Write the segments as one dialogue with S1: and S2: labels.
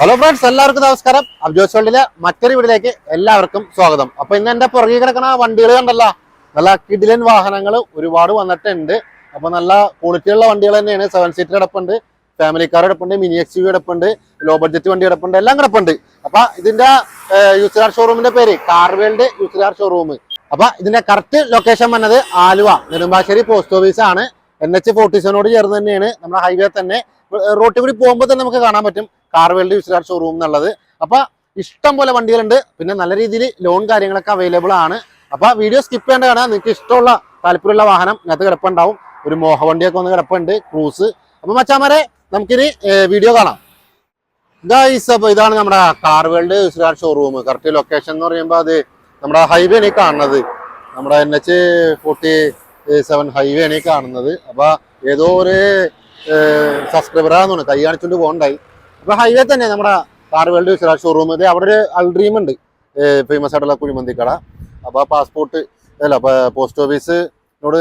S1: Hello friends എല്ലാവർക്കും നമസ്കാരം. അബ്ജോസ് വേൾഡിലെ മറ്റൊരു വീട്ടിലേക്ക് എല്ലാവർക്കും സ്വാഗതം. അപ്പൊ ഇന്ന് എന്റെ പുറകെ കിടക്കുന്ന വണ്ടികൾ കണ്ടല്ലോ. നല്ല കിടിലൻ വാഹനങ്ങൾ ഒരുപാട് വന്നിട്ടുണ്ട്. അപ്പൊ നല്ല ക്വാളിറ്റി ഉള്ള വണ്ടികൾ തന്നെയാണ്. സെവൻ സീറ്റർ കിടപ്പുണ്ട് ഫാമിലി കാർ കിടപ്പുണ്ട് മിനി എക്സ് യു കിടപ്പുണ്ട് ലോ ബഡ്ജറ്റ് വണ്ടി കിടപ്പുണ്ട് എല്ലാം കിടപ്പുണ്ട്. അപ്പൊ ഇതിന്റെ യൂസിലാർ ഷോറൂമിന്റെ പേര് കാർ കാർവേൾഡ് യൂസിലാർ ഷോറൂം അപ്പൊ ഇതിന്റെ കറക്റ്റ് ലൊക്കേഷൻ വന്നത് ആലുവ നെടുമ്പാശ്ശേരി പോസ്റ്റ് ഓഫീസ് ആണ്. എൻ എച്ച് ഫോർട്ടി സെവനോട് ചേർന്ന് തന്നെയാണ്. നമ്മുടെ ഹൈവേ തന്നെ. റോട്ടിൽ കൂടി പോകുമ്പോൾ തന്നെ നമുക്ക് കാണാൻ പറ്റും. കാർവേൾഡ് യൂസർ ഷോറൂം എന്നുള്ളത്. അപ്പൊ ഇഷ്ടം പോലെ വണ്ടികളുണ്ട്. പിന്നെ നല്ല രീതിയിൽ ലോൺ കാര്യങ്ങളൊക്കെ അവൈലബിൾ ആണ്. അപ്പൊ വീഡിയോ സ്കിപ്പ് ചെയ്യേണ്ട കാണാൻ നിങ്ങൾക്ക് ഇഷ്ടമുള്ള താല്പര്യമുള്ള വാഹനം ഇതിനകത്ത് കിടപ്പുണ്ടാവും. ഒരു മോഹ വണ്ടിയൊക്കെ ഒന്ന് കിടപ്പുണ്ട്. ക്രൂസ് അപ്പൊ മച്ചാമാരെ നമുക്കിനി വീഡിയോ കാണാം. ഗൈസ് അപ്പൊ ഇതാണ് നമ്മുടെ car world user showroom correct location എന്ന് പറയുമ്പോൾ അത് നമ്മുടെ ഹൈവേ ആണ് കാണുന്നത്. നമ്മുടെ N H forty seven highway ആണ് കാണുന്നത്. അപ്പൊ ഏതോ ഒരു സബ്സ്ക്രൈബറാന്ന് കൈ കാണിച്ചുകൊണ്ട് പോകണ്ടായി. അപ്പൊ ഹൈവേ തന്നെ നമ്മുടെ കാർ വേൾഡ് ഷോറൂം ഇത് അവിടെ ഒരു അൾഡ്രീം ഉണ്ട്. ഫേമസ് ആയിട്ടുള്ള കുഴിമന്തി കട അപ്പൊ പാസ്പോർട്ട് അല്ല പോസ്റ്റ് ഓഫീസിനോട്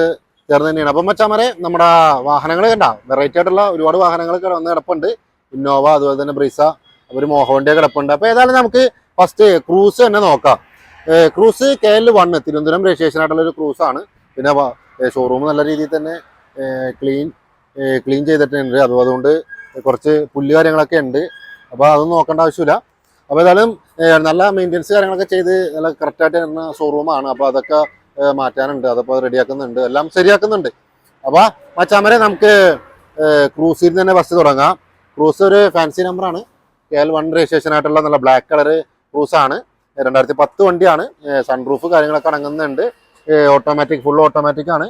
S1: ചേർന്ന് തന്നെയാണ്. അപ്പം മച്ചാമരെ നമ്മുടെ വാഹനങ്ങൾ കണ്ട വെറൈറ്റി ആയിട്ടുള്ള ഒരുപാട് വാഹനങ്ങൾ വന്ന് കിടപ്പുണ്ട്. ഇന്നോവ അതുപോലെ തന്നെ ബ്രീസ ഒരു മോഹോണ്ടിയ കിടപ്പുണ്ട്. അപ്പൊ ഏതായാലും നമുക്ക് ഫസ്റ്റ് ക്രൂസ് തന്നെ നോക്കാം. Cruze K L one Thiruvananthapuram registration ആയിട്ടുള്ള ഒരു ക്രൂസ് ആണ്. പിന്നെ ഷോറൂം നല്ല രീതിയിൽ തന്നെ ക്ലീൻ ക്ലീൻ ചെയ്തിട്ടുണ്ട്. അതും അതുകൊണ്ട് കുറച്ച് പുല്ല് കാര്യങ്ങളൊക്കെ ഉണ്ട്. അപ്പോൾ അതൊന്നും നോക്കേണ്ട ആവശ്യമില്ല. അപ്പോൾ ഏതായാലും നല്ല മെയിന്റെനൻസ് കാര്യങ്ങളൊക്കെ ചെയ്ത് നല്ല കറക്റ്റായിട്ട് വരുന്ന ഷോറൂമാണ് അപ്പോൾ അതൊക്കെ മാറ്റാനുണ്ട്. അതപ്പോൾ റെഡിയാക്കുന്നുണ്ട് എല്ലാം ശരിയാക്കുന്നുണ്ട്. അപ്പോൾ മച്ചാമരെ നമുക്ക് ക്രൂസിൽ തന്നെ ബസ് തുടങ്ങാം. ക്രൂസ് ഒരു ഫാൻസി നമ്പറാണ് കെ എൽ വൺ രജിസ്ട്രേഷൻ ആയിട്ടുള്ള നല്ല ബ്ലാക്ക് കളർ ക്രൂസാണ് രണ്ടായിരത്തി പത്ത് വണ്ടിയാണ്. സൺറൂഫ് കാര്യങ്ങളൊക്കെ അടങ്ങുന്നുണ്ട്. ഓട്ടോമാറ്റിക് ഫുൾ ഓട്ടോമാറ്റിക് ആണ്.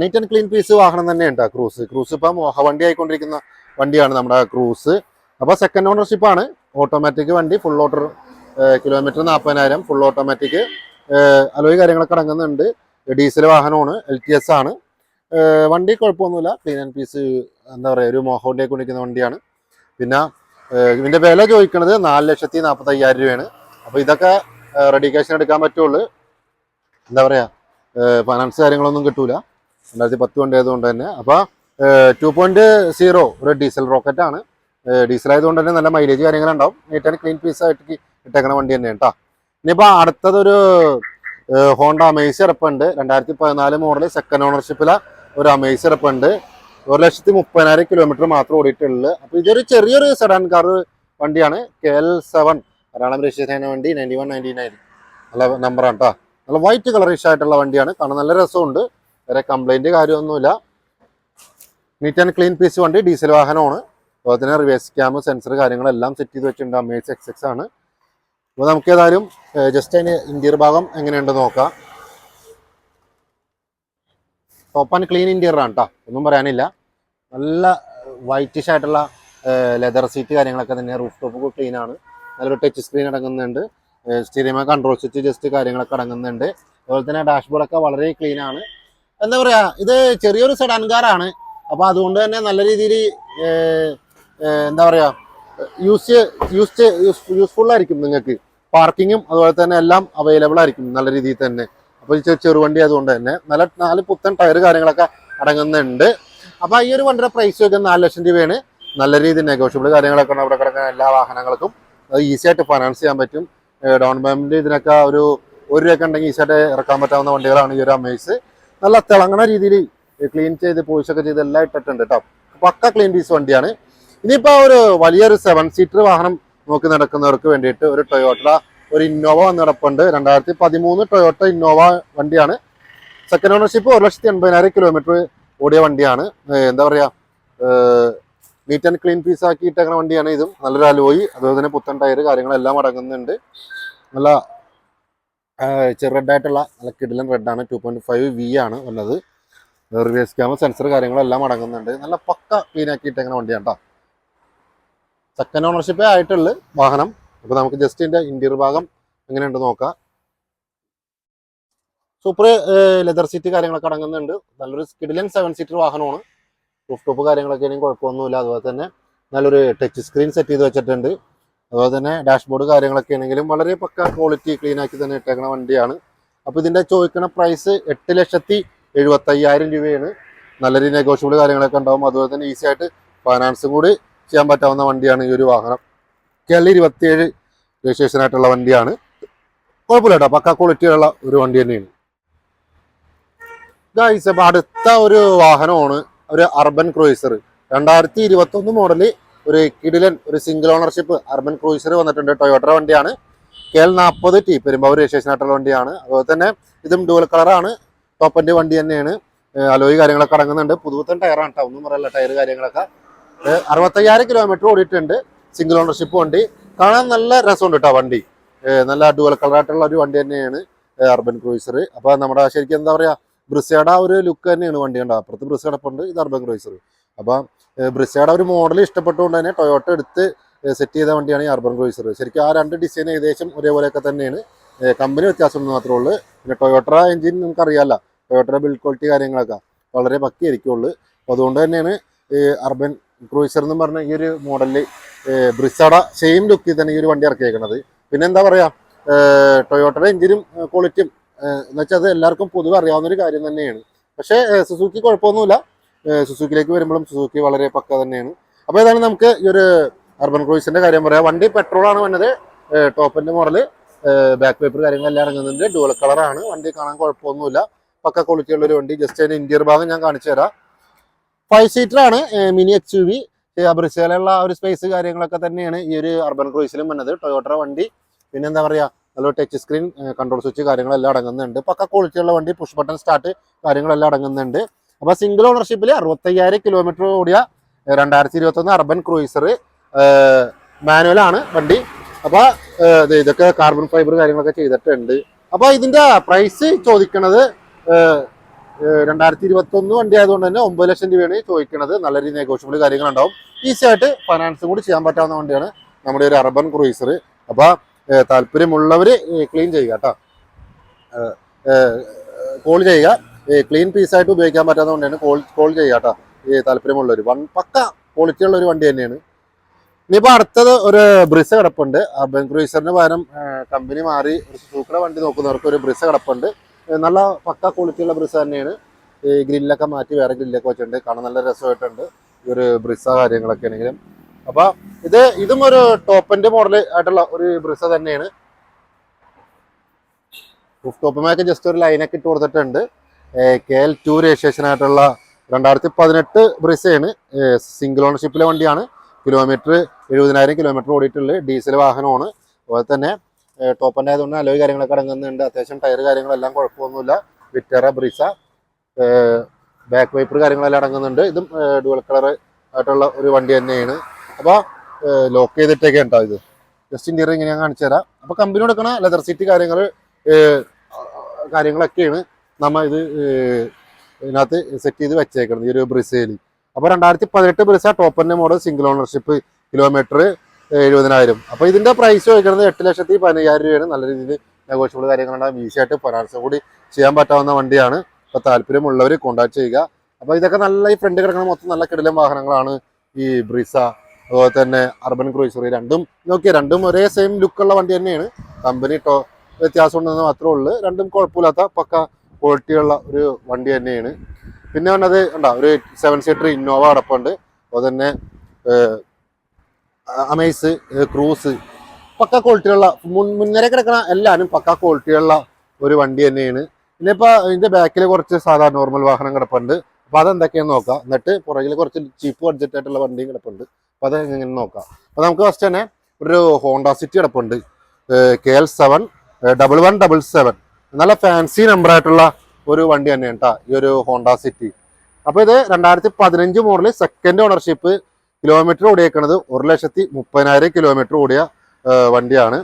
S1: നീറ്റ് ആൻഡ് ക്ലീൻ പീസ് വാഹനം തന്നെയുണ്ട് ക്രൂസ് ക്രൂസ് ഇപ്പം വണ്ടി ആയിക്കൊണ്ടിരിക്കുന്ന വണ്ടിയാണ് നമ്മുടെ ക്രൂസ്. അപ്പോൾ സെക്കൻഡ് ഓണർഷിപ്പ് ആണ്. ഓട്ടോമാറ്റിക് വണ്ടി ഫുൾ ഓട്ടർ കിലോമീറ്റർ നാൽപ്പതിനായിരം ഫുൾ ഓട്ടോമാറ്റിക് അലോയ് കാര്യങ്ങളൊക്കെ അടങ്ങുന്നുണ്ട്. ഡീസൽ വാഹനമാണ് എൽ ടി എസ് ആണ്. വണ്ടി കുഴപ്പമൊന്നുമില്ല. ക്ലീൻ ആൻഡ് പീസ് എന്താ പറയുക ഒരു മോഹോണ്ടിയെ കുണിക്കുന്ന വണ്ടിയാണ്. പിന്നെ ഇതിന്റെ വില ചോദിക്കുന്നത് നാല് ലക്ഷത്തി നാൽപ്പത്തി അയ്യായിരം രൂപയാണ്. അപ്പോൾ ഇതൊക്കെ റെഡി ക്യാഷിന് എടുക്കാൻ പറ്റുള്ളൂ. എന്താ പറയുക ഫൈനാൻസ് കാര്യങ്ങളൊന്നും കിട്ടൂല. രണ്ടായിരത്തി പത്ത് വണ്ടി ആയതുകൊണ്ട് തന്നെ. അപ്പോൾ ടു പോയിന്റ് സീറോ ഒരു ഡീസൽ റോക്കറ്റ് ആണ്. ഡീസൽ ആയതുകൊണ്ട് തന്നെ നല്ല മൈലേജ് കാര്യങ്ങളുണ്ടാവും. നീറ്റ് ആൻഡ് ക്ലീൻ പീസ് ആയിട്ട് ഇട്ടേക്കണ വണ്ടി തന്നെയാണ് കേട്ടോ ഇനിയിപ്പോൾ അടുത്തതൊരു ഹോണ്ട അമേസ് ഇറപ്പുണ്ട്. രണ്ടായിരത്തി പതിനാല് മോഡൽ സെക്കൻഡ് ഓണർഷിപ്പിലെ ഒരു അമേസ് ഇറപ്പുണ്ട്. ഒരു ലക്ഷത്തി മുപ്പതിനായിരം കിലോമീറ്റർ മാത്രം ഓടിയിട്ടുള്ളത് അപ്പോൾ ഇതൊരു ചെറിയൊരു സെഡാൻ കാർ വണ്ടിയാണ്. കെ എൽ സെവൻ ധാരാളം രജിസ്റ്റർ വണ്ടി നയന്റി വൺ നയന്റി നയൻ നല്ല നമ്പറാണ് കേട്ടോ നല്ല വൈറ്റ് കളറിഷ് ആയിട്ടുള്ള വണ്ടിയാണ്. കാരണം നല്ല രസമുണ്ട്. വേറെ കംപ്ലൈന്റ് കാര്യമൊന്നുമില്ല. നീറ്റ് ആൻഡ് ക്ലീൻ പീസ് വണ്ടി ഡീസൽ വാഹനമാണ്. അതുപോലെ തന്നെ റിവേഴ്സ് ക്യാമ് സെൻസർ കാര്യങ്ങളെല്ലാം സെറ്റ് ചെയ്ത് വെച്ചിട്ടുണ്ട്. അമേസ് എക്സ് എക്സ് ആണ്. അപ്പോൾ നമുക്ക് ഏതായാലും ജസ്റ്റ് അതിന് ഇന്റീരിയർ ഭാഗം എങ്ങനെയുണ്ടെന്ന് നോക്കാം. ടോപ്പ് ആൻഡ് ക്ലീൻ ഇന്റീരിയർ ആണ് കേട്ടോ ഒന്നും പറയാനില്ല. നല്ല വൈറ്റിഷ് ആയിട്ടുള്ള ലെതർ സീറ്റ് കാര്യങ്ങളൊക്കെ തന്നെ റൂഫ് ടോപ്പ് ക്ലീൻ ആണ്. നല്ലൊരു ടച്ച് സ്ക്രീൻ അടങ്ങുന്നുണ്ട്. സ്റ്റീരിയമ കൺട്രോൾ സ്വിച്ച് ജസ്റ്റ് കാര്യങ്ങളൊക്കെ അടങ്ങുന്നുണ്ട്. അതുപോലെ തന്നെ ഡാഷ്ബോർഡൊക്കെ വളരെ ക്ലീൻ ആണ്. എന്താ പറയുക ഇത് ചെറിയൊരു സെഡാൻ കാറാണ് അപ്പൊ അതുകൊണ്ട് തന്നെ നല്ല രീതിയിൽ എന്താ പറയുക യൂസ് യൂസ് യൂസ്ഫുൾ ആയിരിക്കും നിങ്ങൾക്ക്. പാർക്കിങ്ങും അതുപോലെ തന്നെ എല്ലാം അവൈലബിൾ ആയിരിക്കും നല്ല രീതിയിൽ തന്നെ. അപ്പോൾ ചെറുവണ്ടി അതുകൊണ്ട് തന്നെ നല്ല നാല് പുത്തൻ ടയർ കാര്യങ്ങളൊക്കെ അടങ്ങുന്നുണ്ട്. അപ്പോൾ ഈ ഒരു വണ്ടിയുടെ പ്രൈസ് ഒക്കെ നാല് ലക്ഷം രൂപയാണ്. നല്ല രീതിയിൽ നെഗോഷ്യബിൾ കാര്യങ്ങളൊക്കെ അവിടെ കിടക്കുന്ന എല്ലാ വാഹനങ്ങൾക്കും. അത് ഈസി ആയിട്ട് ഫൈനാൻസ് ചെയ്യാൻ പറ്റും. ഡൗൺ പേയ്മെന്റ് ഇതിനൊക്കെ ഒരു ഒരു രൂപയൊക്കെ ഉണ്ടെങ്കിൽ ഈസി ആയിട്ട് ഇറക്കാൻ പറ്റാവുന്ന വണ്ടികളാണ് ഈ ഒരു അമേസ് നല്ല തിളങ്ങണ രീതിയിൽ ക്ലീൻ ചെയ്ത് പോയിച്ചൊക്കെ ചെയ്ത് എല്ലാം ഇട്ടിട്ടുണ്ട് കേട്ടോ പക്ക ക്ലീൻ പീസ് വണ്ടിയാണ്. ഇനിയിപ്പോൾ ഒരു വലിയൊരു സെവൻ സീറ്റർ വാഹനം നോക്കി നടക്കുന്നവർക്ക് വേണ്ടിയിട്ട് ഒരു ടൊയോട്ട ഒരു ഇന്നോവ വന്ന് നടപ്പുണ്ട്. രണ്ടായിരത്തി പതിമൂന്ന് ടൊയോട്ട ഇന്നോവ വണ്ടിയാണ്. സെക്കൻഡ് ഓണർഷിപ്പ് ഒരു ലക്ഷത്തി എൺപതിനായിരം കിലോമീറ്റർ ഓടിയ വണ്ടിയാണ്. എന്താ പറയുക നീറ്റ് ആൻഡ് ക്ലീൻ പീസ് ആക്കി ഇട്ടേക്കുന്ന വണ്ടിയാണ് ഇതും. നല്ലൊരു അലോയി അതുപോലെ തന്നെ പുത്തൻ ടയർ കാര്യങ്ങളെല്ലാം അടങ്ങുന്നുണ്ട്. നല്ല ചെറുഡായിട്ടുള്ള നല്ല കിടിലൻ റെഡാണ് ടു പോയിന്റ് ഫൈവ് വി ആണ് വന്നത്. റിവേഴ്സ് ക്യാമറ സെൻസർ കാര്യങ്ങളെല്ലാം അടങ്ങുന്നുണ്ട്. നല്ല പക്ക ക്ലീൻ ആക്കി ഇട്ടേക്കുന്ന വണ്ടിയാണ് കേട്ടോ സെക്കൻഡ് ഓണർഷിപ്പേ ആയിട്ടുള്ള വാഹനം. അപ്പോൾ നമുക്ക് ജസ്റ്റ് ഇതിന്റെ ഇന്റീരിയർ ഭാഗം എങ്ങനെയുണ്ട് നോക്കാം. സൂപ്പർ ലെതർ സീറ്റ് കാര്യങ്ങളൊക്കെ അടങ്ങുന്നുണ്ട്. നല്ലൊരു സ്കിഡിലൻ സെവൻ സീറ്റർ വാഹനമാണ്. റൂഫ് ടോപ്പ് കാര്യങ്ങളൊക്കെ ആണെങ്കിൽ കുഴപ്പമൊന്നുമില്ല. അതുപോലെ തന്നെ നല്ലൊരു ടച്ച് സ്ക്രീൻ സെറ്റ് ചെയ്ത് വെച്ചിട്ടുണ്ട്. അതുപോലെ തന്നെ ഡാഷ്ബോർഡ് കാര്യങ്ങളൊക്കെ ആണെങ്കിലും വളരെ പക്ക ക്വാളിറ്റി ക്ലീൻ ആക്കി തന്നെ ഇട്ടേക്കുന്ന വണ്ടിയാണ്. അപ്പോൾ ഇതിന്റെ ചോദിക്കുന്ന പ്രൈസ് എട്ട് ലക്ഷത്തി എഴുപത്തി അയ്യായിരം രൂപയാണ്. നല്ല രീതിയിൽ നെഗോഷ്യബിൾ കാര്യങ്ങളൊക്കെ ഉണ്ടാവും. അതുപോലെ തന്നെ ഈസി ആയിട്ട് ഫൈനാൻസും കൂടി ചെയ്യാൻ പറ്റാവുന്ന വണ്ടിയാണ് ഈ ഒരു വാഹനം. കേരള ഇരുപത്തിയേഴ് രജിസ്ട്രേഷൻ ആയിട്ടുള്ള വണ്ടിയാണ്. കുഴപ്പമില്ല കേട്ടോ. പക്ക ക്വാളിറ്റിയുള്ള ഒരു വണ്ടി തന്നെയാണ്. ഗൈസ് അപ്പം അടുത്ത ഒരു വാഹനമാണ് ഒരു അർബൻ ക്രൂയിസർ രണ്ടായിരത്തി ഇരുപത്തി ഒന്ന് മോഡൽ ഒരു കിഡിലൻ ഒരു സിംഗിൾ ഓണർഷിപ്പ് അർബൻ ക്രൂയിസർ വന്നിട്ടുണ്ട്. ടൊയോട്ടോ വണ്ടിയാണ്. കെ നാൽപ്പത് ടി പെരുമ്പാവൂർ രജിസ്ട്രേഷൻ ആയിട്ടുള്ള വണ്ടിയാണ്. അതുപോലെ തന്നെ ഇതും ഡുവൽ കളറാണ് ടോപ്പന്റെ വണ്ടി തന്നെയാണ്. അലോയി കാര്യങ്ങളൊക്കെ അടങ്ങുന്നുണ്ട്. പുതുപുത്തൻ ടയറാണ് കേട്ടോ ഒന്നും പറയല്ല ടയർ കാര്യങ്ങളൊക്കെ. അറുപത്തയ്യായിരം കിലോമീറ്റർ ഓടിയിട്ടുണ്ട്. സിംഗിൾ ഓണർഷിപ്പ് വണ്ടി. കാണാൻ നല്ല രസമുണ്ട് കേട്ടോ വണ്ടി. നല്ല ഡുവൽ കളറായിട്ടുള്ള ഒരു വണ്ടി തന്നെയാണ് അർബൻ ക്രൂയിസർ അപ്പോൾ നമ്മുടെ ശരിക്കും എന്താ പറയുക ബ്രിസയുടെ ഒരു ലുക്ക് തന്നെയാണ് വണ്ടി കണ്ടോ? അപ്പുറത്ത് ബ്രിസ് കിടപ്പുണ്ട് ഇത് അർബൻ ക്രൂയിസർ അപ്പോൾ ബ്രിസയുടെ ഒരു മോഡൽ ഇഷ്ടപ്പെട്ടുകൊണ്ട് തന്നെ ടൊയോട്ട എടുത്ത് സെറ്റ് ചെയ്ത വണ്ടിയാണ് ഈ അർബൻ ക്രൂയിസർ ശരിക്കും ആ രണ്ട് ഡിസൈൻ ഏകദേശം ഒരേപോലെയൊക്കെ തന്നെയാണ്. കമ്പനി വ്യത്യാസം ഒന്നും മാത്രമേ ഉള്ളൂ. പിന്നെ ടൊയോട്ട എഞ്ചിൻ നമുക്കറിയാമല്ലോ ടൊയോട്ടയുടെ ബിൽഡ് ക്വാളിറ്റി കാര്യങ്ങളൊക്കെ വളരെ പക്കിയായിരിക്കുള്ളൂ. അപ്പോൾ അതുകൊണ്ട് തന്നെയാണ് അർബൻ ക്രൂസർ എന്ന് പറഞ്ഞ ഈ ഒരു മോഡലിൽ ബ്രിസാഡ സെയിം ലുക്കിൽ തന്നെ ഈ ഒരു വണ്ടി ഇറക്കിയേക്കുന്നത് പിന്നെ എന്താ പറയുക ടൊയോട്ടയുടെ എഞ്ചിനും ക്വാളിറ്റിയും എന്നുവെച്ചാൽ അത് എല്ലാവർക്കും പൊതുവെ അറിയാവുന്ന ഒരു കാര്യം തന്നെയാണ്. പക്ഷേ സുസുക്കി കുഴപ്പമൊന്നുമില്ല. സുസുക്കിലേക്ക് വരുമ്പോഴും സുസുക്കി വളരെ പക്ക തന്നെയാണ്. അപ്പോൾ ഏതാണ് നമുക്ക് ഈ ഒരു അർബൻ ക്രൂസിന്റെ കാര്യം പറയാം. വണ്ടി പെട്രോളാണ് വന്നത്. ടോപ്പിന്റെ മോഡൽ ബാക്ക് പേപ്പർ കാര്യങ്ങളെല്ലാം ഇറങ്ങുന്നുണ്ട്. ഡുവൽ കളറാണ് വണ്ടി കാണാൻ കുഴപ്പമൊന്നുമില്ല. പക്ക ക്വാളിറ്റി ഉള്ളൊരു വണ്ടി. ജസ്റ്റ് അതിന്റെ ഇന്റീരിയർ ഭാഗം ഞാൻ കാണിച്ചു തരാം. ഫൈവ് സീറ്റർ ആണ്. മിനി എച്ച് യു വി ബ്രിസയിലുള്ള ആ ഒരു സ്പേസ് കാര്യങ്ങളൊക്കെ തന്നെയാണ് ഈ ഒരു അർബൻ ക്രൂയിസിലും വന്നത്. ടൊയോട്ടറ വണ്ടി. പിന്നെ എന്താ പറയുക നല്ല ടച്ച് സ്ക്രീൻ കൺട്രോൾ സ്വിച്ച് കാര്യങ്ങളെല്ലാം അടങ്ങുന്നുണ്ട്. പക്ക ക്വാളിറ്റി ഉള്ള വണ്ടി പുഷ് ബട്ടൺ സ്റ്റാർട്ട് കാര്യങ്ങളെല്ലാം അടങ്ങുന്നുണ്ട്. അപ്പോൾ സിംഗിൾ ഓണർഷിപ്പിൽ അറുപത്തയ്യായിരം കിലോമീറ്റർ ഓടിയ രണ്ടായിരത്തി ഇരുപത്തി ഒന്ന് അർബൻ ക്രൂയിസർ മാനുവൽ ആണ് വണ്ടി. അപ്പൊ ദേ ഇതൊക്കെ കാർബൺ ഫൈബർ കാര്യങ്ങളൊക്കെ ചെയ്തിട്ടുണ്ട്. അപ്പൊ ഇതിന്റെ പ്രൈസ് ചോദിക്കണത് രണ്ടായിരത്തി ഇരുപത്തി ഒന്ന് വണ്ടി ആയതുകൊണ്ട് തന്നെ ഒമ്പത് ലക്ഷം രൂപയാണ് ചോദിക്കുന്നത് നല്ല രീതിയിൽ നെഗോഷ്യബിൾ കാര്യങ്ങളുണ്ടാവും. ഈസി ആയിട്ട് ഫൈനാൻസും കൂടി ചെയ്യാൻ പറ്റാവുന്ന വണ്ടിയാണ് നമ്മുടെ ഒരു അർബൻ ക്രൂയിസർ അപ്പൊ താല്പര്യമുള്ളവർ ക്ലീൻ ചെയ്യുക കേട്ടോ. കോൾ ചെയ്യുക. ക്ലീൻ പീസായിട്ട് ഉപയോഗിക്കാൻ പറ്റാവുന്ന വണ്ടിയാണ് കോൾ കോൾ ചെയ്യുക കേട്ടോ. താല്പര്യമുള്ളവർ വൺ പക്ക ക്വാളിറ്റി ഉള്ള ഒരു വണ്ടി തന്നെയാണ്. ഇനിയിപ്പോൾ അടുത്തത് ഒരു ബ്രിസ് കിടപ്പുണ്ട്. അർബൻ ക്രൂസറിന് പകരം കമ്പനി മാറി സൂക്കറ വണ്ടി നോക്കുന്നവർക്ക് ഒരു ബ്രിസ് കിടപ്പുണ്ട്. നല്ല പക്ക ക്വാളിറ്റിയുള്ള ബ്രിസ് തന്നെയാണ്. ഈ ഗ്രില്ലൊക്കെ മാറ്റി വേറെ ഗ്രില്ലൊക്കെ വെച്ചിട്ടുണ്ട്. കാണാൻ നല്ല രസമായിട്ടുണ്ട്. ഈ ഒരു ബ്രിസ കാര്യങ്ങളൊക്കെ ആണെങ്കിലും. അപ്പോൾ ഇത് ഇതും ഒരു ടോപ്പിന്റെ മോഡൽ ആയിട്ടുള്ള ഒരു ബ്രിസ തന്നെയാണ്. ടോപ്പുമൊക്കെ ജസ്റ്റ് ഒരു ലൈനൊക്കെ ഇട്ട് കൊടുത്തിട്ടുണ്ട്. കെ എൽ ടു രജിസ്ട്രേഷൻ ആയിട്ടുള്ള രണ്ടായിരത്തി പതിനെട്ട് ബ്രിസയാണ്. സിംഗിൾ ഓണർഷിപ്പിലെ വണ്ടിയാണ്. കിലോമീറ്റർ എഴുപതിനായിരം കിലോമീറ്റർ ഓടിയിട്ടുള്ള ഡീസൽ വാഹനമാണ്. അതുപോലെ തന്നെ ടോപ്പന്റെ ആയതുകൊണ്ട് അലോയ് കാര്യങ്ങളൊക്കെ അടങ്ങുന്നുണ്ട്. അത്യാവശ്യം ടയർ കാര്യങ്ങളെല്ലാം കുഴപ്പമൊന്നുമില്ല. വിറ്ററ ബ്രിസ ബാക്ക് വൈപ്പർ കാര്യങ്ങളെല്ലാം അടങ്ങുന്നുണ്ട്. ഇതും ഡുവൽ കളർ ആയിട്ടുള്ള ഒരു വണ്ടി തന്നെയാണ്. അപ്പോൾ ലോക്ക് ചെയ്തിട്ടൊക്കെ ഉണ്ടാവും ഇത്. ജസ്റ്റ് ഇന്റീരിയർ ഇങ്ങനെ ഞാൻ കാണിച്ചു തരാം. അപ്പോൾ കമ്പനി കൊടുക്കണ ലെതർ സീറ്റ് കാര്യങ്ങൾ കാര്യങ്ങളൊക്കെയാണ് നമ്മൾ ഇത് ഇതിനകത്ത് സെറ്റ് ചെയ്ത് വെച്ചേക്കുന്നത് ഈ ഒരു ബ്രിസയിൽ അപ്പോൾ രണ്ടായിരത്തി പതിനെട്ട് ബ്രിസ ടോപ്പറിന്റെ മോഡൽ സിംഗിൾ ഓണർഷിപ്പ് കിലോമീറ്റർ എഴുപതിനായിരം. അപ്പോൾ ഇതിന്റെ പ്രൈസ് ചോദിക്കുന്നത് എട്ട് ലക്ഷത്തി പതിനയ്യായിരം രൂപയാണ്. നല്ല രീതിയിൽ നെഗോഷ്യബിൾ കാര്യങ്ങളുണ്ടാകും ഈസി ആയിട്ട് ഫൈനാൻസും കൂടി ചെയ്യാൻ പറ്റാവുന്ന വണ്ടിയാണ്. അപ്പോൾ താല്പര്യമുള്ളവർ കോൺടാക്ട് ചെയ്യുക. അപ്പോൾ ഇതൊക്കെ നല്ല ഈ ഫ്രണ്ട് കിടക്കുന്ന മൊത്തം നല്ല കിടിലൻ വാഹനങ്ങളാണ് ഈ ബ്രിസ അതുപോലെ തന്നെ അർബൻ ക്രൂയിസർ രണ്ടും. നോക്കിയാൽ രണ്ടും ഒരേ സെയിം ലുക്കുള്ള വണ്ടി തന്നെയാണ്. കമ്പനി ടോ വ്യത്യാസം ഉണ്ടെന്ന് മാത്രമേ ഉള്ളൂ. രണ്ടും കുഴപ്പമില്ലാത്ത പക്ക ക്വാളിറ്റിയുള്ള ഒരു വണ്ടി തന്നെയാണ്. പിന്നെ വന്നത് ഉണ്ടാ ഒരു സെവൻ സീറ്റർ ഇന്നോവ അടപ്പുണ്ട്. അതുപോലെ തന്നെ അമേസ് ക്രൂസ് പക്ക ക്വാളിറ്റിയുള്ള മുൻ മുൻനിര കിടക്കുന്ന എല്ലാവരും പക്ക ക്വാളിറ്റിയുള്ള ഒരു വണ്ടി തന്നെയാണ്. പിന്നെ ഇപ്പൊ ഇതിന്റെ ബാക്കിൽ കുറച്ച് സാധാരണ നോർമൽ വാഹനം കിടപ്പുണ്ട്. അപ്പോൾ അതെന്തൊക്കെയാന്ന് നോക്കാം. എന്നിട്ട് പുറകിൽ കുറച്ച് ചീപ്പ് ബഡ്ജറ്റ് ആയിട്ടുള്ള വണ്ടിയും കിടപ്പുണ്ട്. അപ്പോൾ അത് എങ്ങനെ നോക്കാം. അപ്പോൾ നമുക്ക് ഫസ്റ്റ് തന്നെ ഒരു ഹോണ്ട സിറ്റി കിടപ്പുണ്ട്. K L seven double one double seven നല്ല ഫാൻസി നമ്പർ ആയിട്ടുള്ള ഒരു വണ്ടി തന്നെയാണ് കേട്ടോ ഈ ഒരു ഹോണ്ട സിറ്റി. അപ്പോൾ ഇത് രണ്ടായിരത്തി പതിനഞ്ച് മോഡൽ സെക്കൻഡ് ഓണർഷിപ്പ് കിലോമീറ്റർ ഓടിയേക്കുന്നത് ഒരു ലക്ഷത്തി മുപ്പതിനായിരം കിലോമീറ്റർ ഓടിയ വണ്ടിയാണ്.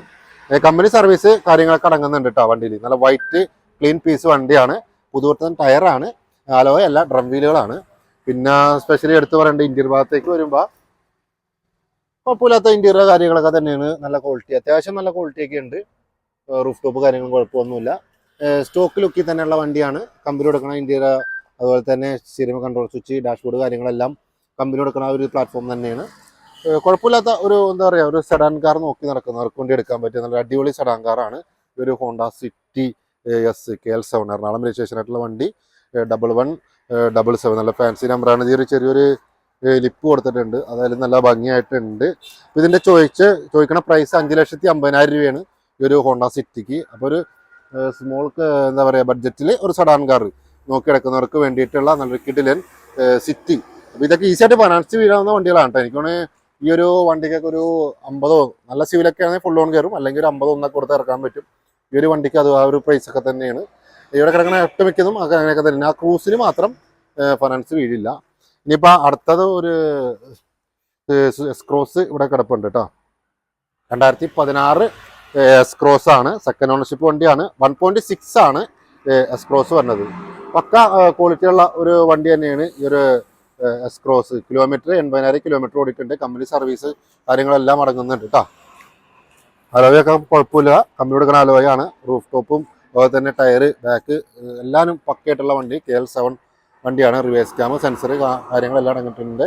S1: കമ്പനി സർവീസ് കാര്യങ്ങളൊക്കെ അടങ്ങുന്നുണ്ട് കേട്ടോ വണ്ടിയിൽ. നല്ല വൈറ്റ് ക്ലീൻ പീസ് വണ്ടിയാണ്. പുതുവർത്തൻ ടയറാണ് ആലോ അല്ല ഡ്രം വീലുകളാണ് പിന്നെ സ്പെഷ്യലി എടുത്തു പറയേണ്ട ഇന്റീരിയർ ഭാഗത്തേക്ക് വരുമ്പോൾ കുഴപ്പമില്ലാത്ത ഇന്റീരിയർ കാര്യങ്ങളൊക്കെ തന്നെയാണ്. നല്ല ക്വാളിറ്റി അത്യാവശ്യം നല്ല ക്വാളിറ്റി ഒക്കെ ഉണ്ട്. റൂഫ് ടോപ്പ് കാര്യങ്ങളും കുഴപ്പമൊന്നുമില്ല. സ്റ്റോക്ക് ലുക്കിൽ തന്നെയുള്ള വണ്ടിയാണ്. കമ്പനി കൊടുക്കുന്ന ഇന്ത്യയുടെ അതുപോലെ തന്നെ സിനിമ കൺട്രോൾ സ്വിച്ച് ഡാഷ്ബോർഡ് കാര്യങ്ങളെല്ലാം കമ്പനി കൊടുക്കുന്ന ഒരു പ്ലാറ്റ്ഫോം തന്നെയാണ്. കുഴപ്പമില്ലാത്ത ഒരു എന്താ പറയുക ഒരു സെഡാൻ കാർ നോക്കി നടക്കുന്നവർക്ക് വേണ്ടി എടുക്കാൻ പറ്റിയ നല്ല അടിപൊളി സെഡാൻ കാറാണ് ഒരു Honda City S K L seven Ernakulam registration ആയിട്ടുള്ള വണ്ടി. ഡബിൾ വൺ ഡബിൾ സെവൻ നല്ല ഫാൻസി നമ്പറാണ് ഇതൊരു ചെറിയൊരു ലിപ്പ് കൊടുത്തിട്ടുണ്ട്. അതായത് നല്ല ഭംഗിയായിട്ടുണ്ട്. ഇതിന്റെ ചോദിച്ച് ചോദിക്കണ പ്രൈസ് അഞ്ച് ലക്ഷത്തി അമ്പതിനായിരം രൂപയാണ് ഈ ഒരു ഹോണ്ട സിറ്റിക്ക് അപ്പോൾ ഒരു സ്മോൾ എന്താ പറയുക ബഡ്ജറ്റിൽ ഒരു സഡാൻ കാർ നോക്കി കിടക്കുന്നവർക്ക് വേണ്ടിയിട്ടുള്ള നല്ലൊരു കിഡിലൻ സിറ്റി അപ്പോൾ ഇതൊക്കെ ഈസി ആയിട്ട് ഫൈനാൻസ് വീഴാവുന്ന വണ്ടികളാണ് കേട്ടോ. എനിക്കാണ് ഈ ഒരു വണ്ടിക്കൊക്കെ ഒരു അമ്പതോ നല്ല സിവിലൊക്കെ ആണെങ്കിൽ ഫുൾ ഓൺ കയറും. അല്ലെങ്കിൽ ഒരു അമ്പതോ ഒന്നൊക്കെ കൊടുത്ത് ഇറക്കാൻ പറ്റും. ഈ ഒരു വണ്ടിക്ക് അത് ആ ഒരു പ്രൈസ് ഒക്കെ തന്നെയാണ്. ഇവിടെ കിടക്കുന്ന ഒട്ടുമിക്കതും മിക്കതും അങ്ങനെയൊക്കെ തന്നെ ആ ക്രൂസിന് മാത്രം ഫൈനാൻസ് വീഴില്ല. ഇനിയിപ്പോൾ അടുത്തത് ഒരു എസ്ക്രോസ് ഇവിടെ കിടപ്പുണ്ട് കേട്ടോ. രണ്ടായിരത്തി പതിനാറ് എസ്ക്രോസ് ആണ്. സെക്കൻഡ് ഓണർഷിപ്പ് വണ്ടിയാണ്. വൺ പോയിന്റ് സിക്സ് ആണ് എസ്ക്രോസ് വരുന്നത്. പക്ക ക്വാളിറ്റിയുള്ള ഒരു വണ്ടി തന്നെയാണ് ഈ ഒരു എസ്ക്രോസ് കിലോമീറ്റർ എൺപതിനായിരം കിലോമീറ്റർ ഓടിയിട്ടുണ്ട്. കമ്പനി സർവീസ് കാര്യങ്ങളെല്ലാം അടങ്ങുന്നുണ്ട് കേട്ടോ അലോയൊക്കെ കുഴപ്പമില്ല. കമ്പനി കൊടുക്കുന്ന അലോയാണ് റൂഫ് ടോപ്പും അതുപോലെ തന്നെ ടയർ ബാക്ക് എല്ലാവരും പക്കയായിട്ടുള്ള വണ്ടി. കെ എൽ സെവൻ വണ്ടിയാണ് റിവേഴ്സ് ക്യാമ് സെൻസർ കാര്യങ്ങളെല്ലാം അടങ്ങിയിട്ടുണ്ട്.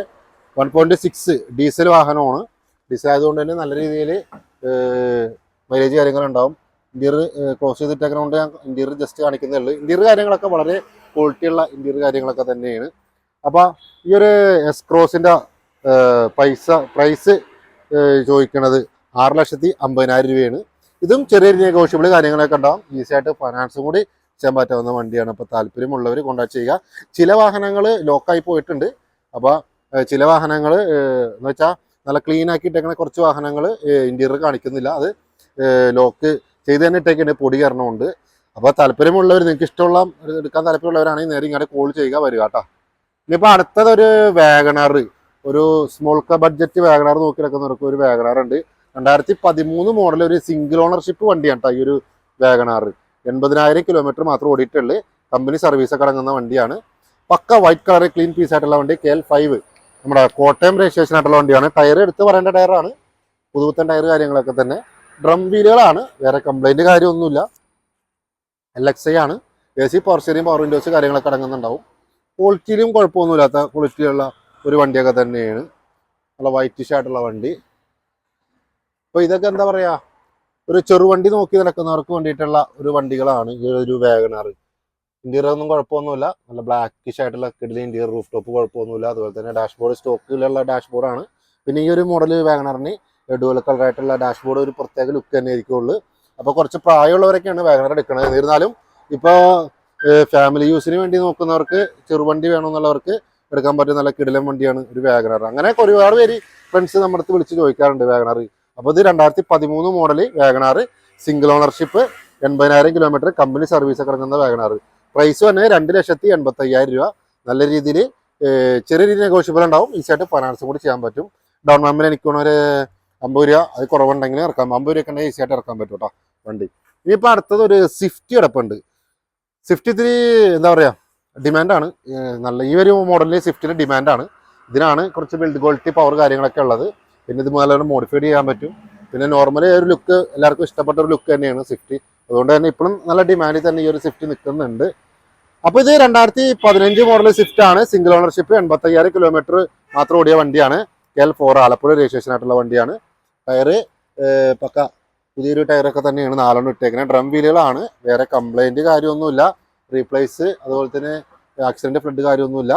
S1: വൺ പോയിന്റ് സിക്സ് ഡീസൽ വാഹനമാണ്. ഡീസൽ ആയതുകൊണ്ട് തന്നെ നല്ല രീതിയിൽ മൈലേജ് കാര്യങ്ങളുണ്ടാവും. ഇന്റീരിയർ ക്ലോസ് ചെയ്തിട്ടേക്കുന്നതുകൊണ്ട് ഞാൻ ഇന്റീരിയർ ജസ്റ്റ് കാണിക്കുന്നേ ഉള്ളൂ. ഇന്റീരിയർ കാര്യങ്ങളൊക്കെ വളരെ ക്വാളിറ്റിയുള്ള ഇന്റീരിയർ കാര്യങ്ങളൊക്കെ തന്നെയാണ്. അപ്പോൾ ഈ ഒരു എസ് ക്രോസിന്റെ പൈസ പ്രൈസ് ചോദിക്കുന്നത് ആറ് ലക്ഷത്തി അമ്പതിനായിരം രൂപയാണ്. ഇതും ചെറിയ നെഗോഷ്യബിൾ കാര്യങ്ങളൊക്കെ ഉണ്ടാവും. ഈസി ആയിട്ട് ഫൈനാൻസും കൂടി ചെയ്യാൻ പറ്റാവുന്ന വണ്ടിയാണ്. അപ്പോൾ താല്പര്യമുള്ളവർ കോൺടാക്ട് ചെയ്യുക. ചില വാഹനങ്ങൾ ലോക്കായി പോയിട്ടുണ്ട്. അപ്പോൾ ചില വാഹനങ്ങൾ എന്ന് വെച്ചാൽ നല്ല ക്ലീൻ ആക്കിയിട്ടേക്കണ കുറച്ച് വാഹനങ്ങൾ ഇന്റീരിയർ കാണിക്കുന്നില്ല. അത് ലോക്ക് ചെയ്ത് തന്നെ ഇട്ടേക്കുണ്ട് പൊടി കാരണമുണ്ട് അപ്പോൾ താല്പര്യമുള്ളവർ നിങ്ങൾക്ക് ഇഷ്ടമുള്ള എടുക്കാൻ താല്പര്യമുള്ളവരാണെങ്കിൽ നേരെ ഇങ്ങോട്ട് കോൾ ചെയ്യുക വരിക കേട്ടോ. ഇനിയിപ്പോൾ അടുത്തത് ഒരു വാഗണർ ഒരു സ്മോൾ ക ബഡ്ജറ്റ് വാഗണാർ നോക്കി നടക്കുന്നവർക്ക് ഒരു വാഗണാർ ഉണ്ട് രണ്ടായിരത്തി പതിമൂന്ന് മോഡൽ ഒരു സിംഗിൾ ഓണർഷിപ്പ് വണ്ടിയാണ് കേട്ടോ ഈ ഒരു വാഗണാർ എൺപതിനായിരം കിലോമീറ്റർ മാത്രം ഓടിയിട്ടുള്ളൂ. കമ്പനി സർവീസ് അടങ്ങുന്ന വണ്ടിയാണ്. Pukka white colour clean piece ആയിട്ടുള്ള വണ്ടി കെ എൽ ഫൈവ് നമ്മുടെ കോട്ടയം രജിസ്ട്രേഷൻ ആയിട്ടുള്ള വണ്ടിയാണ്. ടയർ എടുത്ത് പറയേണ്ട ടയറാണ് പുതുപുത്തൻ ടയർ കാര്യങ്ങളൊക്കെ തന്നെ. ഡ്രം വീലുകളാണ് വേറെ കംപ്ലൈന്റ് കാര്യമൊന്നുമില്ല. എൽ എക്സ് ഐ ആണ്. A C power steering power windows കാര്യങ്ങളൊക്കെ അടങ്ങുന്നുണ്ടാവും. ക്വാളിറ്റിയിലും കുഴപ്പമൊന്നുമില്ലാത്ത ക്വാളിറ്റിയുള്ള ഒരു വണ്ടിയൊക്കെ തന്നെയാണ്. നല്ല വൈറ്റിഷ് ആയിട്ടുള്ള വണ്ടി. അപ്പോൾ ഇതൊക്കെ എന്താ പറയുക ഒരു ചെറുവണ്ടി നോക്കി നടക്കുന്നവർക്ക് വേണ്ടിയിട്ടുള്ള ഒരു വണ്ടികളാണ് ഈ ഒരു വാഗണാർ ഇന്റീരിയർ ഒന്നും കുഴപ്പമൊന്നുമില്ല. നല്ല ബ്ലാക്കിഷ് ആയിട്ടുള്ള കിഡിലെ ഇന്റീരിയർ റൂഫ് ടോപ്പ് കുഴപ്പമൊന്നുമില്ല. അതുപോലെ തന്നെ ഡാഷ്ബോർഡ് സ്റ്റോക്കിലുള്ള ഡാഷ്ബോർഡാണ് പിന്നെ ഈ ഒരു മോഡൽ വാഗണറിന് ഡുവൽ കളർ ആയിട്ടുള്ള ഡാഷ്ബോർഡ് ഒരു പ്രത്യേക ലുക്ക് തന്നെ ആയിരിക്കുള്ളൂ. അപ്പോൾ കുറച്ച് പ്രായമുള്ളവരൊക്കെയാണ് വാഗണർ എടുക്കുന്നത് എന്നിരുന്നാലും ഇപ്പോൾ ഫാമിലി യൂസിന് വേണ്ടി നോക്കുന്നവർക്ക് ചെറുവണ്ടി വേണമെന്നുള്ളവർക്ക് എടുക്കാൻ പറ്റിയ നല്ല കിടിലൻ വണ്ടിയാണ് ഒരു വാഗണർ അങ്ങനെ ഒരുപാട് പേര് ഫ്രണ്ട്സ് നമ്മുടെ അടുത്ത് വിളിച്ച് ചോദിക്കാറുണ്ട് വാഗണർ അപ്പോൾ ഇത് രണ്ടായിരത്തി പതിമൂന്ന് മോഡൽ വാഗണാർ സിംഗിൾ ഓണർഷിപ്പ് എൺപതിനായിരം കിലോമീറ്റർ കമ്പനി സർവീസ് ഒക്കെ ഇറങ്ങുന്ന പ്രൈസ് തന്നെ രണ്ട് ലക്ഷത്തി എൺപത്തി അയ്യായിരം രൂപ. നല്ല രീതിയിൽ ചെറിയ രീതിയിൽ നെഗോഷ്യബിൾ ഉണ്ടാവും. ഈസിയായിട്ട് ഫൈനാൻസും കൂടി ചെയ്യാൻ പറ്റും. ഡൗൺ പേയ്മെന്റ് എനിക്ക് തോന്നുന്നു ഒരു അമ്പത് രൂപ അത് കുറവുണ്ടെങ്കിൽ ഇറക്കാം. അമ്പത് രൂപ ഉണ്ടെങ്കിൽ ഈസിയായിട്ട് ഇറക്കാൻ പറ്റും കേട്ടോ വണ്ടി. ഇനിയിപ്പോൾ അടുത്തത് ഒരു സ്വിഫ്റ്റ് കിടപ്പുണ്ട്. സ്വിഫ്റ്റ് ഇത്തിരി എന്താ പറയുക ഡിമാൻഡാണ് നല്ല ഈ ഒരു മോഡലിൽ സ്വിഫ്റ്റിന് ഡിമാൻഡാണ് ഇതിനാണ് കുറച്ച് ബിൽഡ് ക്വാളിറ്റി പവർ കാര്യങ്ങളൊക്കെ ഉള്ളത്. പിന്നെ ഇത് നല്ലോണം മോഡിഫൈഡ് ചെയ്യാൻ പറ്റും. പിന്നെ നോർമലി ഒരു ലുക്ക് എല്ലാവർക്കും ഇഷ്ടപ്പെട്ട ഒരു ലുക്ക് തന്നെയാണ് സ്വിഫ്റ്റ് അതുകൊണ്ട് തന്നെ ഇപ്പോഴും നല്ല ഡിമാൻഡിൽ തന്നെ ഈ ഒരു സ്വിഫ്റ്റ് നിൽക്കുന്നുണ്ട്. അപ്പോൾ ഇത് രണ്ടായിരത്തി പതിനഞ്ച് മോഡൽ സ്വിഫ്റ്റ് ആണ്. സിംഗിൾ ഓണർഷിപ്പ് എൺപത്തയ്യായിരം കിലോമീറ്റർ മാത്രം ഓടിയ വണ്ടിയാണ്. K L four Alappuzha registration ആയിട്ടുള്ള വണ്ടിയാണ്. ടയറ് പക്ക പുതിയൊരു ടയറൊക്കെ തന്നെയാണ് നാലെണ്ണം ഇട്ടേക്കുന്നത് ഡ്രം വീലുകളാണ്. വേറെ കംപ്ലൈന്റ് കാര്യമൊന്നുമില്ല. റീപ്ലേസ് അതുപോലെ തന്നെ ആക്സിഡന്റ് ഫ്ലഡ് കാര്യമൊന്നുമില്ല.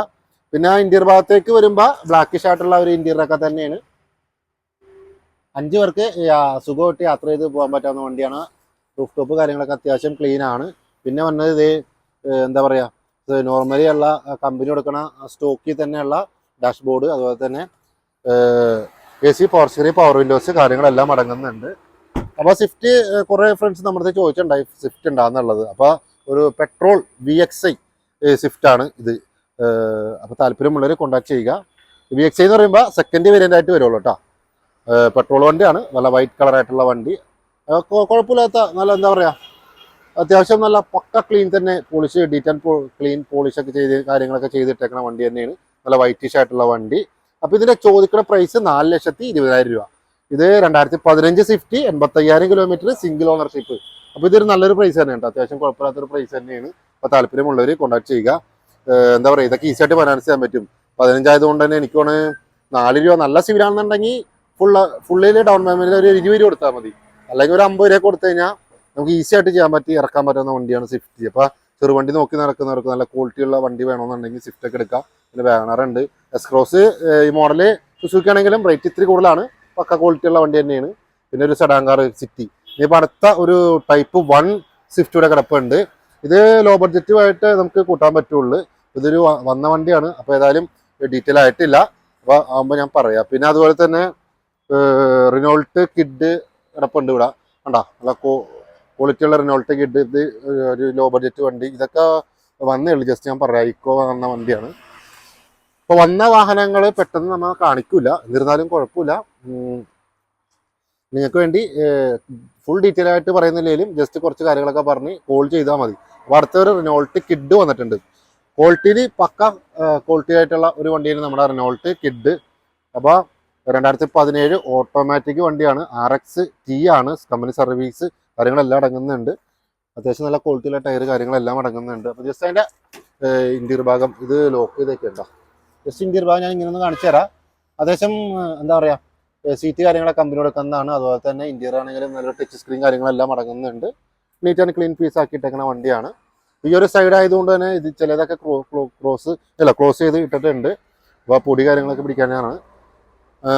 S1: പിന്നെ ആ ഇന്റീരിയർ ഭാഗത്തേക്ക് വരുമ്പോൾ ബ്ലാക്കിഷ് ആയിട്ടുള്ള ഒരു ഇന്റീരിയർ ഒക്കെ തന്നെയാണ്. അഞ്ച് പേർക്ക് സുഖമായിട്ട് യാത്ര ചെയ്ത് പോകാൻ പറ്റാവുന്ന വണ്ടിയാണ്. റൂഫ് ടോപ്പ് കാര്യങ്ങളൊക്കെ അത്യാവശ്യം ക്ലീൻ ആണ്. പിന്നെ വന്നത് ഇത് എന്താ പറയുക നോർമലി ഉള്ള കമ്പനി കൊടുക്കുന്ന സ്റ്റോക്കിൽ തന്നെയുള്ള ഡാഷ്ബോർഡ് അതുപോലെ തന്നെ A C power steering power windows കാര്യങ്ങളെല്ലാം അടങ്ങുന്നുണ്ട്. അപ്പോൾ സ്വിഫ്റ്റ് കുറേ ഫ്രണ്ട്സ് നമ്മുടെ ചോദിച്ചിട്ടുണ്ടായി സ്വിഫ്റ്റ് ഉണ്ടാകുന്നുള്ളത് അപ്പോൾ ഒരു petrol V X I Swift ആണ് ഇത്. അപ്പോൾ താല്പര്യമുള്ളവർ കോൺടാക്ട് ചെയ്യുക. വി എക്സ് ഐ എന്ന് പറയുമ്പോൾ സെക്കൻഡ് വേരിയന്റ് ആയിട്ട് വരുള്ളൂ കേട്ടോ പെട്രോൾ വണ്ടിയാണ്. നല്ല വൈറ്റ് കളർ ആയിട്ടുള്ള വണ്ടി. കുഴപ്പമില്ലാത്ത നല്ല എന്താ പറയുക അത്യാവശ്യം നല്ല പക്ക ക്ലീൻ തന്നെ പോളിഷ് ഡീറ്റൻ ക്ലീൻ പോളിഷൊക്കെ ചെയ്ത് കാര്യങ്ങളൊക്കെ ചെയ്തിട്ടേക്കണ വണ്ടി തന്നെയാണ്. നല്ല വൈറ്റിഷ് ആയിട്ടുള്ള വണ്ടി. അപ്പോൾ ഇതിന്റെ ചോദിക്കുന്ന പ്രൈസ് നാല് ലക്ഷത്തി ഇരുപതിനായിരം രൂപ. ഇത് രണ്ടായിരത്തി പതിനഞ്ച് സ്വിഫ്റ്റ് എൺപത്തയ്യായിരം കിലോമീറ്റർ സിംഗിൾ ഓണർഷിപ്പ് അപ്പോൾ ഇതൊരു നല്ലൊരു പ്രൈസ് തന്നെയാണ് അത്യാവശ്യം കുഴപ്പമില്ലാത്തൊരു പ്രൈസ് തന്നെയാണ്. അപ്പോൾ താല്പര്യമുള്ളവർ കോൺടാക്ട് ചെയ്യുക. എന്താ പറയുക ഇതൊക്കെ ഈസി ആയിട്ട് ഫൈനാൻസ് ചെയ്യാൻ പറ്റും. പതിനഞ്ചായതുകൊണ്ട് തന്നെ എനിക്ക് തോന്നുന്നു നാല് രൂപ നല്ല സിവിലാണെന്നുണ്ടെങ്കിൽ ഫുള്ള് ഫുള്ളിൽ ഡൗൺ പേയ്മെന്റിൽ ഒരു ഇരുപത് രൂപ കൊടുത്താൽ മതി. അല്ലെങ്കിൽ ഒരു അമ്പത് രൂപ കൊടുത്തു കഴിഞ്ഞാൽ നമുക്ക് ഈസി ആയിട്ട് ചെയ്യാൻ പറ്റി ഇറക്കാൻ പറ്റുന്ന വണ്ടിയാണ് സിഫ്റ്റി അപ്പോൾ ചെറുവണ്ടി നോക്കി നടക്കുന്നവർക്ക് നല്ല ക്വാളിറ്റിയുള്ള വണ്ടി വേണമെന്നുണ്ടെങ്കിൽ സ്വിഫ്റ്റ് ഒക്കെ എടുക്കാം. പിന്നെ വാഗണർ ഉണ്ട്. എസ് ക്രോസ് ഈ മോഡൽ സുസുക്കി റേറ്റ് ഇത്തിരി കൂടുതലാണ്. പക്ക ക്വാളിറ്റിയുള്ള വണ്ടി തന്നെയാണ്. പിന്നെ ഒരു സെഡാൻ കാർ സിറ്റി ഇനിയിപ്പോൾ അടുത്ത ഒരു ടൈപ്പ് വൺ സ്വിഫ്റ്റിയുടെ കിടപ്പുണ്ട്. ഇത് ലോ ബഡ്ജറ്റുമായിട്ട് നമുക്ക് കൂട്ടാൻ പറ്റുള്ളൂ. ഇതൊരു വന്ന വണ്ടിയാണ്. അപ്പോൾ ഏതായാലും ഡീറ്റെയിൽ ആയിട്ടില്ല. അപ്പോൾ ആകുമ്പോൾ ഞാൻ പറയാം. പിന്നെ അതുപോലെ തന്നെ റിനോൾട്ട് കിഡ് കിടപ്പുണ്ട് ഇവിടെ. കണ്ടാ? നല്ല ക്വാളിറ്റി ഉള്ള റിനോൾട്ട് ഇത് ഒരു ലോ ബഡ്ജറ്റ് വണ്ടി. ഇതൊക്കെ വന്നേ ഉള്ളൂ ജസ്റ്റ് ഞാൻ പറയാം ഇക്കോ വന്ന വണ്ടിയാണ്. അപ്പോൾ വന്ന വാഹനങ്ങൾ പെട്ടെന്ന് നമ്മൾ കാണിക്കൂല. എന്നിരുന്നാലും കുഴപ്പമില്ല. നിങ്ങൾക്ക് വേണ്ടി ഫുൾ ഡീറ്റെയിൽ ആയിട്ട് പറയുന്നില്ലെങ്കിലും ജസ്റ്റ് കുറച്ച് കാര്യങ്ങളൊക്കെ പറഞ്ഞ് കോൾ ചെയ്താൽ മതി. അപ്പോൾ അടുത്തൊരു റിനോൾട്ട് കിഡ് വന്നിട്ടുണ്ട്. ക്വാളിറ്റിയിൽ പക്ക ക്വാളിറ്റി ആയിട്ടുള്ള ഒരു വണ്ടിയാണ് നമ്മുടെ റിനോൾട്ട് കിഡ് അപ്പോൾ രണ്ടായിരത്തി പതിനേഴ് ഓട്ടോമാറ്റിക് വണ്ടിയാണ്. ആർ എക്സ് ടി ആണ്. കമ്പനി സർവീസ് കാര്യങ്ങളെല്ലാം അടങ്ങുന്നുണ്ട്. അത്യാവശ്യം നല്ല ക്വാളിറ്റിയിലെ ടയർ കാര്യങ്ങളെല്ലാം അടങ്ങുന്നുണ്ട്. അപ്പോൾ ജസ്റ്റ് അതിന്റെ ഇന്റീരിയർ ഭാഗം ഇത് ലോക്ക് ചെയ്തൊക്കെ ജസ്റ്റ് ഇന്റീരിയർ ഭാഗം ഞാൻ ഇങ്ങനെ ഒന്ന് കാണിച്ചു തരാം. അത്യാവശ്യം എന്താ പറയുക സീറ്റ് കാര്യങ്ങളൊക്കെ കമ്പനി കൊടുക്കുന്നതാണ്. അതുപോലെ തന്നെ ഇന്റീരിയർ ആണെങ്കിലും നല്ലൊരു ടച്ച് സ്ക്രീൻ കാര്യങ്ങളെല്ലാം അടങ്ങുന്നുണ്ട്. നീറ്റ് ആൻഡ് ക്ലീൻ പീസ് ആക്കിയിട്ടേക്കുന്ന വണ്ടിയാണ്. ഈ ഒരു സൈഡ് ആയതുകൊണ്ട് തന്നെ ഇത് ചിലതൊക്കെ ക്രോസ് അല്ല ക്ലോസ് ചെയ്ത് ഇട്ടിട്ടുണ്ട്. അപ്പോൾ പൊടി കാര്യങ്ങളൊക്കെ പിടിക്കാനാണ്.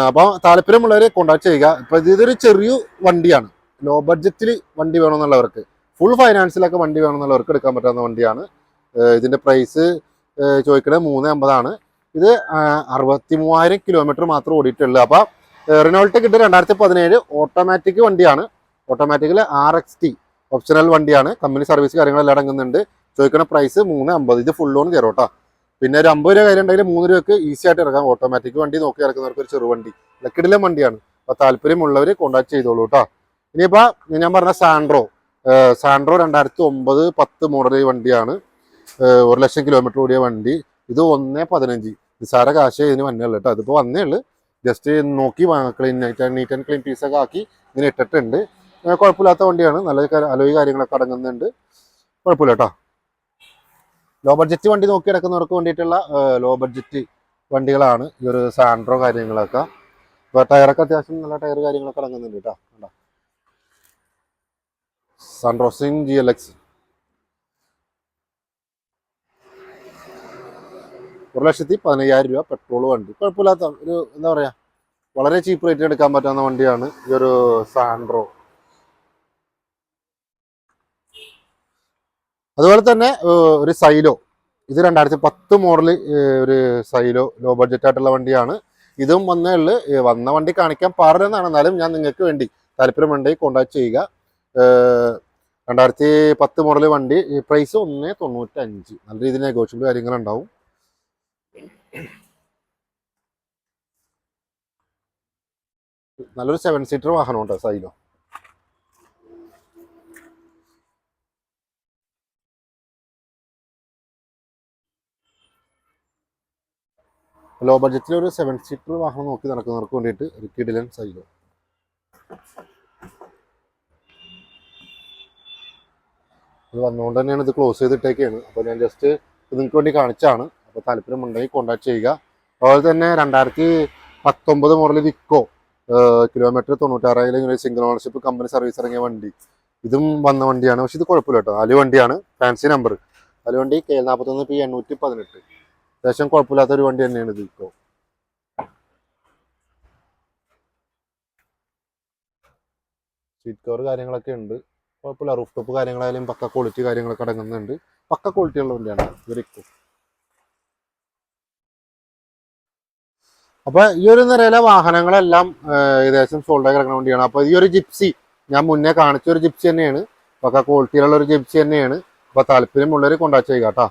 S1: അപ്പോൾ താല്പര്യമുള്ളവരെ കോണ്ടാക്ട് ചെയ്യുക. ഇപ്പോൾ ഇതൊരു ചെറിയ വണ്ടിയാണ്. ലോ ബഡ്ജറ്റിൽ വണ്ടി വേണമെന്നുള്ളവർക്ക് ഫുൾ ഫൈനാൻസിലൊക്കെ വണ്ടി വേണമെന്നുള്ളവർക്ക് എടുക്കാൻ പറ്റാവുന്ന വണ്ടിയാണ്. ഇതിന്റെ പ്രൈസ് ചോദിക്കുന്നത് മൂന്ന് അമ്പതാണ്. ഇത് അറുപത്തി മൂവായിരം കിലോമീറ്റർ മാത്രം ഓടിയിട്ടുള്ളൂ. അപ്പോൾ റിനോൾട്ട് കിട്ടും രണ്ടായിരത്തി പതിനേഴ് ഓട്ടോമാറ്റിക് വണ്ടിയാണ്. ഓട്ടോമാറ്റിക്കിൽ ആർ എക്സ് ടി ഓപ്ഷണൽ വണ്ടിയാണ്. കമ്പനി സർവീസ് കാര്യങ്ങളെല്ലാം അടങ്ങുന്നുണ്ട്. ചോദിക്കണ പ്രൈസ് മൂന്ന് അമ്പത്. ഇത് ഫുൾ ലോൺ കയറും കേട്ടോ പിന്നെ ഒരു അമ്പത് രൂപ കാര്യം ഉണ്ടെങ്കിൽ മൂന്ന് രൂപയ്ക്ക് ഈസി ആയിട്ട് ഇറക്കാം. ഓട്ടോമാറ്റിക് വണ്ടി നോക്കി ഇറക്കുന്നവർക്ക് ഒരു ചെറുവണ്ടി. ലക്കിടിലെ വണ്ടിയാണ്. അപ്പോൾ താല്പര്യമുള്ളവർ കോൺടാക്ട് ചെയ്തോളൂ കേട്ടോ ഇനിയിപ്പോൾ ഞാൻ പറഞ്ഞ സാൻഡ്രോ സാൻഡ്രോ രണ്ടായിരത്തി ഒമ്പത് പത്ത് മോഡൽ വണ്ടിയാണ്. ഒരു ലക്ഷം കിലോമീറ്റർ ഓടിയ വണ്ടി. ഇത് ഒന്നേ പതിനഞ്ച്. നിസ്സാര കാശ് ഇതിന് വന്നേ ഉള്ളൂ കേട്ടോ. അതിപ്പോൾ വന്നേ ഉള്ളൂ. ജസ്റ്റ് നോക്കി ക്ലീൻ നീറ്റ് ആൻഡ് ക്ലീൻ ഒക്കെ ആക്കി ഇങ്ങനെ ഇട്ടിട്ടുണ്ട്. കുഴപ്പമില്ലാത്ത വണ്ടിയാണ്. നല്ല അലോയി കാര്യങ്ങളൊക്കെ അടങ്ങുന്നുണ്ട്. കുഴപ്പമില്ല കേട്ടോ. ലോ ബഡ്ജറ്റ് വണ്ടി നോക്കി കിടക്കുന്നവർക്ക് വേണ്ടിയിട്ടുള്ള ലോ ബഡ്ജറ്റ് വണ്ടികളാണ് ഈ ഒരു സാൻഡ്രോ കാര്യങ്ങളൊക്കെ. ഇപ്പോൾ ടയറൊക്കെ അത്യാവശ്യം നല്ല ടയർ കാര്യങ്ങളൊക്കെ അടങ്ങുന്നുണ്ട് കേട്ടോ. സൺറോസിൻ ജി എൽ എക്സ് ഒരു ലക്ഷത്തി പതിനയ്യായിരം രൂപ പെട്രോൾ വണ്ടി. കുഴപ്പമില്ലാത്ത ഒരു എന്താ പറയാ വളരെ ചീപ്പ് റേറ്റിൽ എടുക്കാൻ പറ്റാവുന്ന വണ്ടിയാണ് ഈ ഒരു സാൻഡ്രോ അതുപോലെ തന്നെ ഒരു സൈലോ ഇത് രണ്ടായിരത്തി പത്ത് മോഡൽ ഒരു സൈലോ ലോ ബഡ്ജറ്റ് ആയിട്ടുള്ള വണ്ടിയാണ്. ഇതും വന്നേ വന്ന വണ്ടി കാണിക്കാൻ പാടില്ലെന്നാണ്. എന്നാലും ഞാൻ നിങ്ങൾക്ക് വേണ്ടി താല്പര്യമുണ്ടെങ്കിൽ കോൺടാക്ട് ചെയ്യുക. ഏഹ്, രണ്ടായിരത്തി പത്ത് മോഡൽ വണ്ടി പ്രൈസ് ഒന്ന് തൊണ്ണൂറ്റി അഞ്ച് നല്ല രീതിയിൽ നെഗോഷ്യബിൾ കാര്യങ്ങളുണ്ടാവും. നല്ലൊരു സെവൻ സീറ്റർ വാഹനം വാഹനമുണ്ട് സൈലോ ലോ ബഡ്ജറ്റിൽ ഒരു സെവൻ സീറ്റർ വാഹനം നോക്കി നടക്കുന്നവർക്ക് വേണ്ടിയിട്ട് ഒരു കിടിലൻ സൈലോ ഇത് വന്നുകൊണ്ട് തന്നെയാണ് ഇത് ക്ലോസ് ചെയ്തിട്ടേക്കാണ്. അപ്പോൾ ഞാൻ ജസ്റ്റ് നിങ്ങൾക്ക് വേണ്ടി കാണിച്ചാണ്. അപ്പോൾ താല്പര്യമുണ്ടെങ്കിൽ കോൺടാക്ട് ചെയ്യുക. അതുപോലെ തന്നെ രണ്ടായിരത്തി പത്തൊമ്പത് മോഡൽ വിക്കോ കിലോമീറ്റർ തൊണ്ണൂറ്റാറായിരം ഒരു സിംഗിൾ ഓണർഷിപ്പ് കമ്പനി സർവീസ് ഇറങ്ങിയ വണ്ടി. ഇതും വന്ന വണ്ടിയാണ്. പക്ഷെ ഇത് കുഴപ്പമില്ല കേട്ടോ. അലു വണ്ടിയാണ്. ഫാൻസി നമ്പർ അലു വണ്ടി കെ നാൽപ്പത്തൊന്ന് പി എണ്ണൂറ്റി പതിനെട്ട് അത്യാവശ്യം കുഴപ്പമില്ലാത്ത ഒരു വണ്ടി തന്നെയാണ് ഇത് വിക്കോ സീറ്റ് കവർ കാര്യങ്ങളൊക്കെ ഉണ്ട്. കുഴപ്പമില്ല. റൂഫ് ടോപ്പ് കാര്യങ്ങളായാലും പക്ക ക്വാളിറ്റി കാര്യങ്ങളൊക്കെ അടങ്ങുന്നുണ്ട്. പക്ക ക്വാളിറ്റി ഉള്ള വണ്ടിയാണ് ഗുഡ് അപ്പൊ ഈ ഒരു നിരയിലെ വാഹനങ്ങളെല്ലാം ഏകദേശം സോൾഡായി കിടക്കുന്ന വണ്ടിയാണ്. അപ്പൊ ഈ ഒരു ജിപ്സി ഞാൻ മുന്നേ കാണിച്ച ഒരു ജിപ്സി തന്നെയാണ്. പക്ക ക്വാളിറ്റിയിലുള്ള ഒരു ജിപ്സി തന്നെയാണ്. അപ്പൊ താല്പര്യമുള്ളവർ ചെയ്യുക കേട്ടോ.